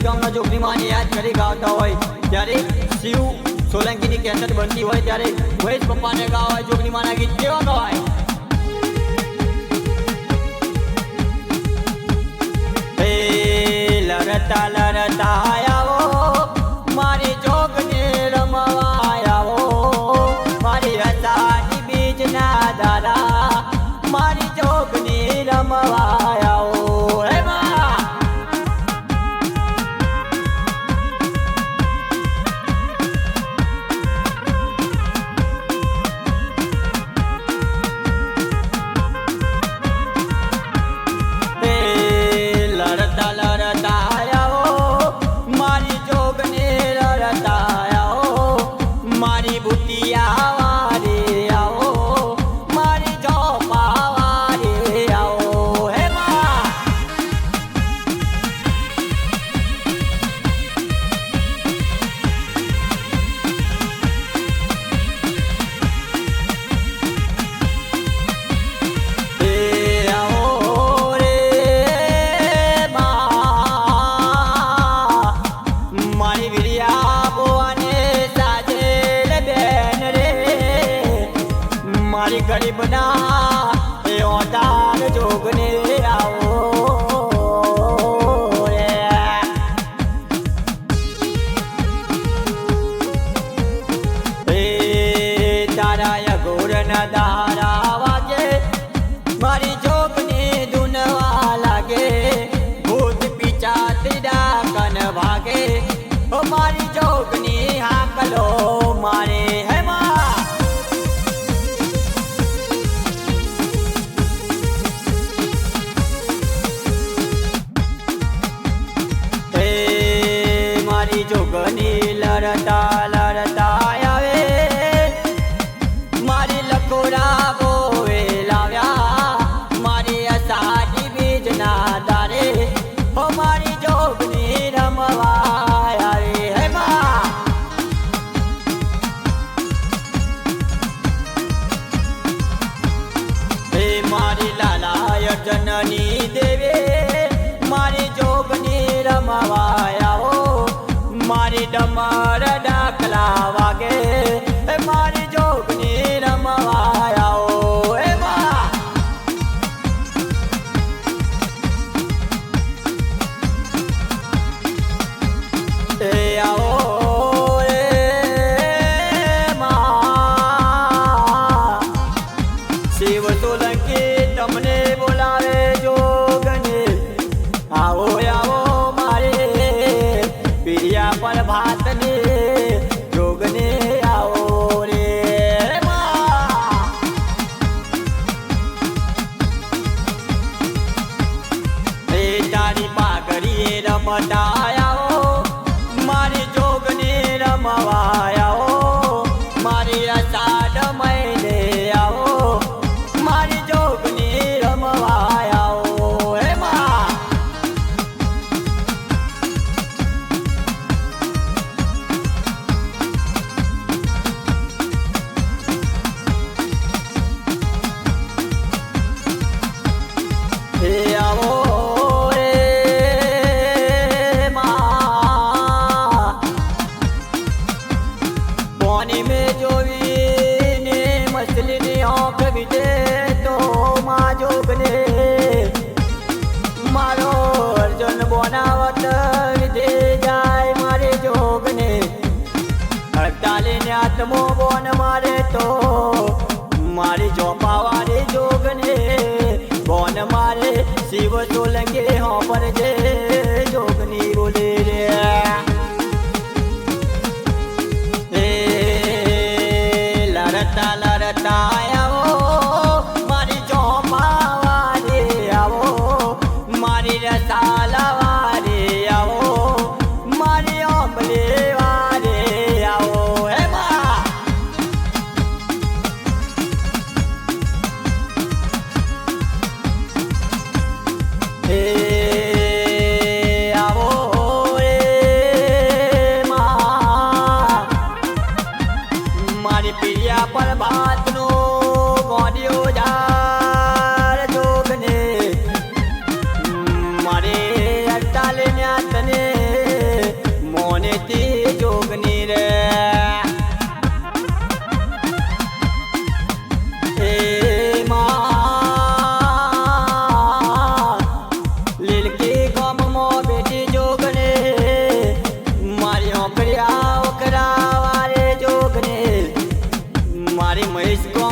ગામના જોગનીમાં યાદ કરી ગાતા હોય ત્યારે શિવ સોલંકીની કેસેટ બનતી હોય ત્યારે મહેશ પપ્પાને ગાવા હોય જોગનીમાના ગીત કેવા ગવાય ta-la-da-da 不要。ગરીબના એ ઓદાર જોગને આવો તારા ગોરના દારા mother ખૂટે તો મા જોગને મારો અર્જુન બનાવટ વિધે જાય મારે જોગને. હડતાલીને આત્મો બોન મારે તો મારી ચોપાવાળી જોગને. બોન મારે શિવ સોલંકી હોપર જે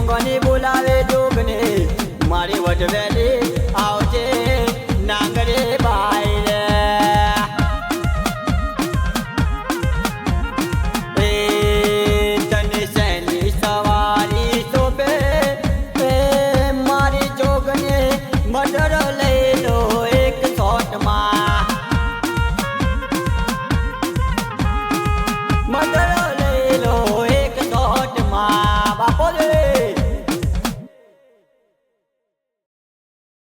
અંબાની બોલાવે જોગને મારી વટવેલી